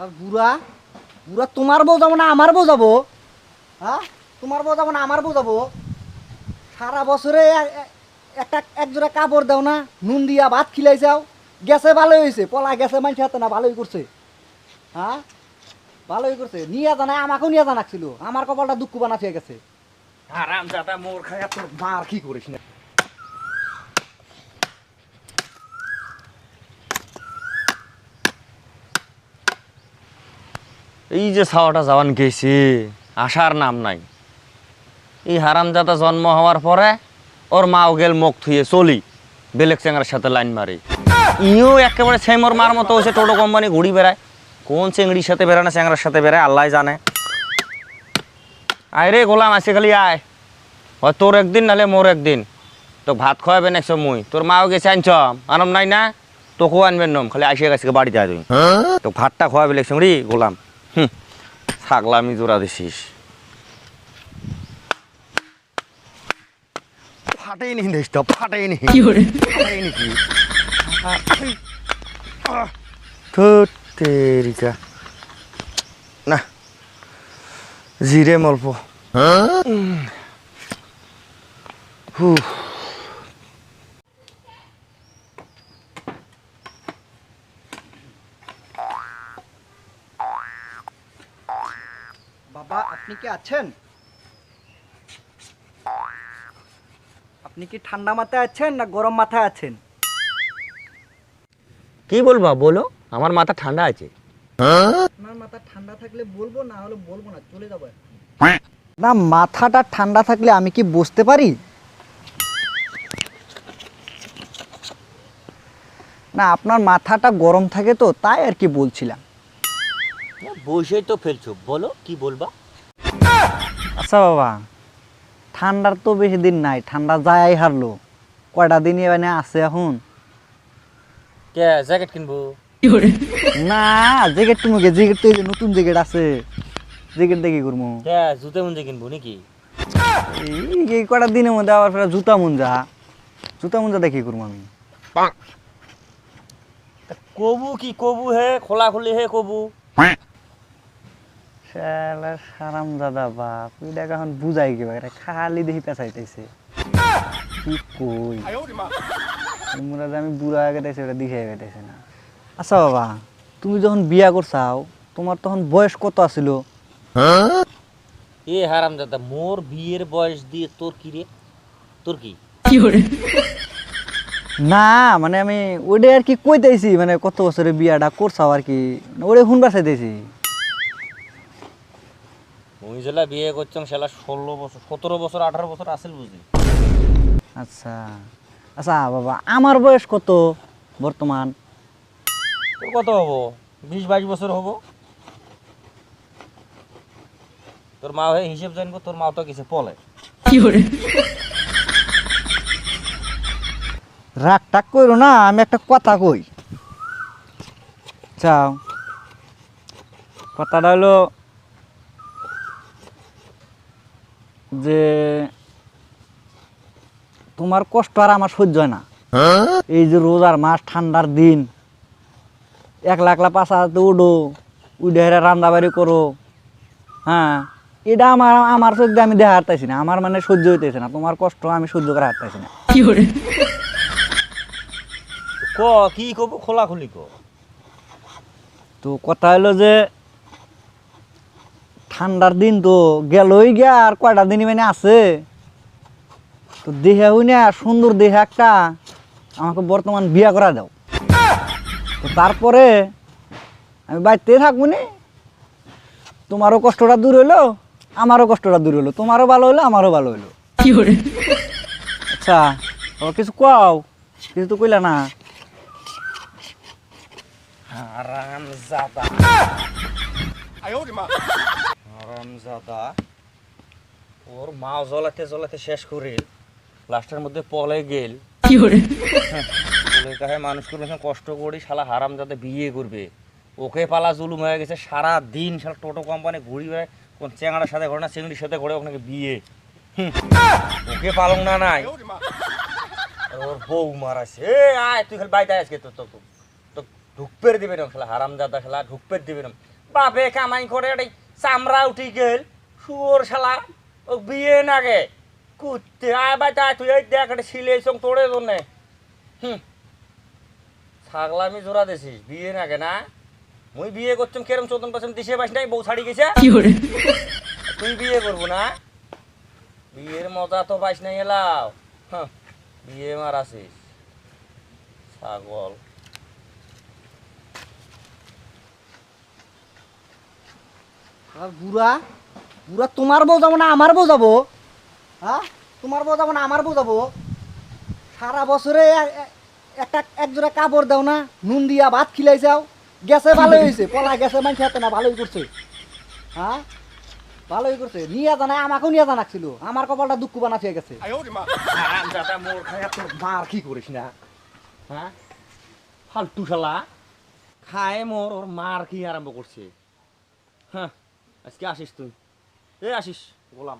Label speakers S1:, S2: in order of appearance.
S1: আর বুড়া বুড়া তোমার বউ যাব না আমার বউ যাব? হ্যাঁ? তোমার বউ যাব না আমার বউ যাব? সারা বছরে একটা, একজোড়া কাপড় দাও না, নুন দিয়া ভাত খিলাই যাও। গেছে ভালোই হয়েছে পলা গেছে মানুষ হাতে না, ভালোই করছে। হ্যাঁ? ভালোই করছে। নিয়ে জানা আমাকেও নিয়ে জানাচ্ছিল আমার কপালটা দুঃখ বানা গেছে।
S2: আরাম যাতা মোর খায়া তোর মার কি করিস না? এই যে ছাওয়াটা জওয়ান গেছে আসার নাম নাই। এই হারামজাদা জন্ম হওয়ার পরে ওর মাও গেল মুখ থুয়ে চলি বেলেগ চেঙ্গার সাথে লাইন মারে। ইও একেবারে সেমর মার মতো হয়েছে টোটো কোম্পানি ঘুরি বেড়ায়। কোন চেংড়ির সাথে বেড়ায় না চেঙ্গার সাথে বেড়ায় আল্লাহ জানে। আয় রে গোলাম আসে খালি আয়। হয় তোর একদিন নালে মোর একদিন। তো ভাত খাওয়াবে নেক্সট মুই। তোর মাও গেছে আনছ। আনম নাই না? তোকেও আনবেন নম। খালি আসে গেছে বাড়িতে আয় তুই তো ভাতটা খাওয়াবে লেগছ রে গোলাম। হুম ছাগলামি জোড়া দিছিস। ফাটেই নি দেশ তো ফাটেই নি ফাটেই নি কি? তেরিকা না জিরে মল্প। হু
S1: বাবা আপনি কি আছেন? আপনি কি ঠান্ডা মাথায় আছেন না গরম মাথায় আছেন?
S2: কি বলবা বলো। আমার মাথা ঠান্ডা আছে।
S1: আপনার মাথা ঠান্ডা থাকলে বলব না হলে বলব না চলে যাব না মাথাটা ঠান্ডা থাকলে আমি কি বসতে পারি? না আপনার মাথাটা গরম থাকে তো তাই আর কি বলছিলাম।
S2: বসেই তো ফেলছো। বলো কি বলবা?
S1: আচ্ছা বাবা ঠান্ডার তো বেশি দিন নাই ঠান্ডা যাই হারলো। কয়টা দিন এখানে আছে এখন?
S2: কে জ্যাকেট কিনবো?
S1: না জ্যাকেট তুমি জ্যাকেট তো নতুন জ্যাকেট আছে। জ্যাকেট দেখি করব?
S2: কে জুতে মুঞ্জে কিনবো নাকি?
S1: এই কটা দিনের মধ্যে আবার ফের জুতা মুঞ্জা জুতা মুঞ্জা দেখি করব আমি?
S2: কবু কি কবু হে? খোলা খুলি হে কবু?
S1: শালা সারাম দাদা বাপ এটা এখন বুঝাই কি এটা খালি দেখি পেঁচাইতেছে। কি কই? তোমরা যে আমি বুড়া হয়ে গেতেছি ওটা দেখে গেতেছে না। আচ্ছা বাবা তুমি যখন বিয়া করছাও তোমার তখন বয়স কত আছিল?
S2: এ হারাম দাদা মোর বিয়ের বয়স দিয়ে তোর কি রে? তোর কি?
S1: না মানে আমি ওটা আর কি কইতেছি মানে কত বছরে বিয়াটা করছাও আর কি ওটা শুনবার চাইতেছি।
S2: মুই যেলা বিয়ে করছং সেলা ষোলো বছর সতেরো বছর আঠারো বছর আসেল বুঝি।
S1: আচ্ছা আচ্ছা বাবা আমার বয়স কত বর্তমান?
S2: তোর কত হব? বিশ বাইশ বছর হব। তোর মা হয়ে হিসেব জানব তোর মা তো কিছু পলে
S1: রাগ টাক করো না আমি একটা কথা কই। চাও কথাটা হলো যে তোমার কষ্ট আর আমার সহ্য হয় না। এই যে রোজার মাস ঠান্ডার দিন একলা একলা পাশা হাতে উডো উডে হেরে রান্না বাড়ি করো হ্যাঁ এটা আমার আমার সহ্য আমি দেখা হারতেছি না আমার মানে সহ্য হইতেছে না তোমার কষ্ট আমি সহ্য করে হারতেছি না।
S2: ক কি কব খোলা খুলি ক?
S1: তো কথা হলো যে ঠান্ডার দিন তো গেলই গিয়া আর কয়টা দিনই মানে আছে। তো দেহে হই না সুন্দর দেহে একটা আমাকে বর্তমান বিয়া করা দাও। তো তারপরে আমি বাড়িতে থাকব নি। তোমারও কষ্টটা দূর হইল আমারও কষ্টটা দূর হইল। তোমারও ভালো হইল আমারও ভালো হইল। আচ্ছা ও কিছু কও? কিছু তো কইলা না।
S2: হারাম জাদা হারাম জাদা ওর মা জ্বলাতে জ্বলাতে শেষ করে লাস্টের মধ্যে পলে গেল। বলে কাহে মানুষ করবে কষ্ট করি শালা হারাম যাতে বিয়ে করবে। ওকে পালা জুলুম হয়ে গেছে সারা দিন সারা টোটো কোম্পানি ঘুরি বেড়ায় কোন চেঙ্গাড়ার সাথে ঘরে না চিংড়ির সাথে ঘরে ওখানে বিয়ে। ওকে পালং না নাই। ওর বউ মারাছে এ আয় তুই খালি বাইতে আজকে তো তো ঢুকপের দিবে না খেলা হারাম দাদা খেলা ঢুকপের দিবে না। বাপে কামাই করে চামড়া উঠি গেল শুয়োর শালা ও বিয়ে নাগে কুত্তে আয় বাই তাই তুই এই দেখ এটা সিলেই সং তোড়ে জন্যে। হুম। ছাগলামি জোড়া দিছিস বিয়ে নাগে না? মুই বিয়ে করছম কেরম চোদন পাচ্ছম দিশে পাইস নাই বউ ছাড়ি গেছে। তুই বিয়ে করব না? বিয়ের মজা তো পাইস নাই এলাও। হ্যাঁ বিয়ে মারাছিস। ছাগল।
S1: আর বুড়া বুড়া তোমার বউ যাব না আমার বউ যাব? হ্যাঁ? তোমার বউ যাব না আমার বউ যাব? সারা বছরে একটা একজোড়া কাপড় দাও না নুন দিয়া ভাত খিলাই যাও। গেছে ভালোই হয়েছে পলা গেছে মানুষ হাতে না ভালোই করছে। হ্যাঁ? ভালোই করছে। নিয়ে জানা আমাকেও নিয়ে জানাচ্ছিল। আমার কপালটা দুঃখ বানা বানাচ্ছে গেছে।
S2: মার কি করিস না? হ্যাঁ? ফালতু শালা। খায় মোর ওর মার কি আরম্ভ করছে? হ্যাঁ? আজকে আসিস তুই। এ আসিস গোলাম